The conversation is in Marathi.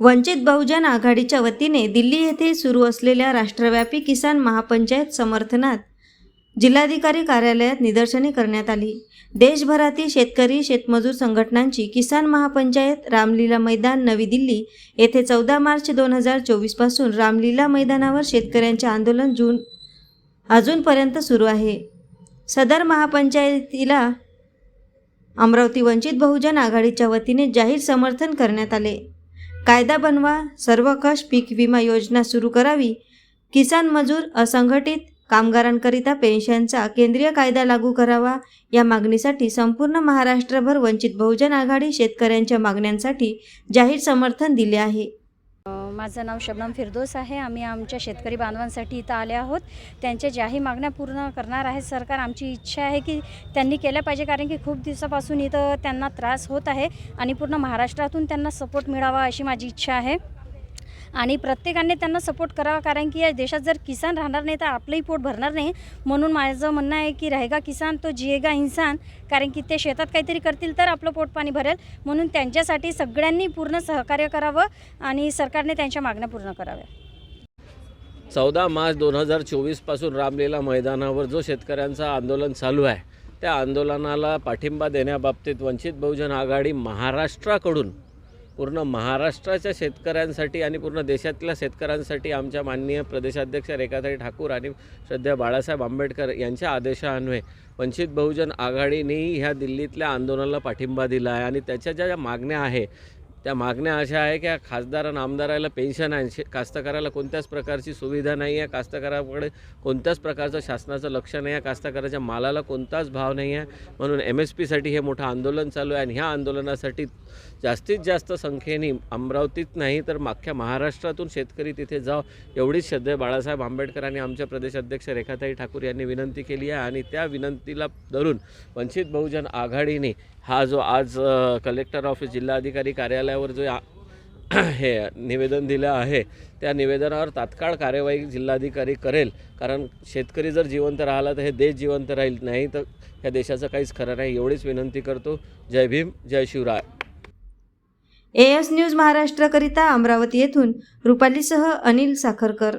वंचित बहुजन आघाडीच्या वतीने दिल्ली येथे सुरू असलेल्या राष्ट्रव्यापी किसान महापंचायत समर्थनात जिल्हाधिकारी कार्यालयात निदर्शने करण्यात आली. देशभरातील शेतकरी शेतमजूर संघटनांची किसान महापंचायत रामलीला मैदान नवी दिल्ली येथे चौदा मार्च दोन हजार चोवीसपासून रामलीला मैदानावर शेतकऱ्यांचे आंदोलन जून अजूनपर्यंत सुरू आहे. सदर महापंचायतीला अमरावती वंचित बहुजन आघाडीच्या वतीने जाहीर समर्थन करण्यात आले. कायदा बनवा सर्वकष पीक विमा योजना सुरू करावी. किसान मजूर असंघटित कामगारांकरिता पेन्शनचा केंद्रीय कायदा लागू करावा. या मागणीसाठी संपूर्ण महाराष्ट्रभर वंचित बहुजन आघाडी शेतकऱ्यांच्या मागण्यांसाठी जाहीर समर्थन दिले आहे. माझं नाव शबनम फिरदोस आहे. आम्ही आमच्या शेतकरी बांधवांसाठी इथं आले आहोत. त्यांच्या ज्याही मागण्या पूर्ण करणार आहे सरकार. आमची इच्छा आहे की त्यांनी केल्या पाहिजे कारण की खूप दिवसापासून इथं त्यांना त्रास होत आहे आणि पूर्ण महाराष्ट्रातून त्यांना सपोर्ट मिळावा अशी माझी इच्छा आहे. आणि प्रत्येकाने त्यांना सपोर्ट करावा कारण की या देशात जर किसान राहणार नाही तर आपलंही पोट भरणार नाही. म्हणून माझं म्हणणं आहे की रहेगा किसान तो जिएगा इन्सान. कारण की ते शेतात काहीतरी करतील तर आपलं पोट पाणी भरेल. म्हणून त्यांच्यासाठी सगळ्यांनी पूर्ण सहकार्य करावं आणि सरकारने त्यांच्या मागण्या पूर्ण कराव्या. चौदा मार्च दोन हजार चोवीसपासून रामलीला मैदानावर जो शेतकऱ्यांचं आंदोलन चालू आहे त्या आंदोलनाला पाठिंबा देण्याबाबतीत वंचित बहुजन आघाडी महाराष्ट्राकडून पूर्ण महाराष्ट्राच्या शेतकऱ्यांसाठी आणि पूर्ण देशातल्या शेतकऱ्यांसाठी आमच्या माननीय प्रदेशाध्यक्ष रेखाताई ठाकूर आणि श्रद्धेय बाळासाहेब आंबेडकर यांच्या आदेशान्वये वंचित बहुजन आघाडीनेही ह्या दिल्लीतल्या आंदोलनाला पाठिंबा दिला आहे. आणि त्याच्या ज्या ज्या मागण्या आहे त्या मागण्या अशा आहे की खासदार आणि आमदाराला पेन्शन आहे. शे- कास्तकाराला कोणत्याच प्रकारची सुविधा नाही आहे कास्तकाराकडे कोणत्याच प्रकारचं शासनाचं लक्ष नाही आहे कास्तकाराच्या मालाला कोणताच भाव नाही आहे म्हणून एम एस पीसाठी हे मोठं आंदोलन चालू आहे आणि ह्या आंदोलनासाठी जास्तीत जास्त संख्येने अमरावतीत नाही तर अख्ख्या महाराष्ट्रातून शेतकरी तिथे जाव एवढीच श्रद्धेय बाळासाहेब आंबेडकर आणि आमच्या प्रदेशाध्यक्ष रेखाताई ठाकूर यांनी विनंती केली आहे. आणि त्या विनंतीला धरून वंचित बहुजन आघाडीने हा जो आज कलेक्टर ऑफिस जिल्हाधिकारी कार्यालयावर जो हे निवेदन दिलं आहे त्या निवेदनावर तात्काळ कार्यवाही जिल्हाधिकारी करेल. कारण शेतकरी जर जिवंत राहिला तर हे देश जिवंत राहील. नाही तर ह्या देशाचं काहीच खरं नाही. एवढीच विनंती करतो. जय भीम जय शिवराय. ए एस न्यूज महाराष्ट्रकरिता अमरावती येथून. रुपालीसह अनिल साखरकर.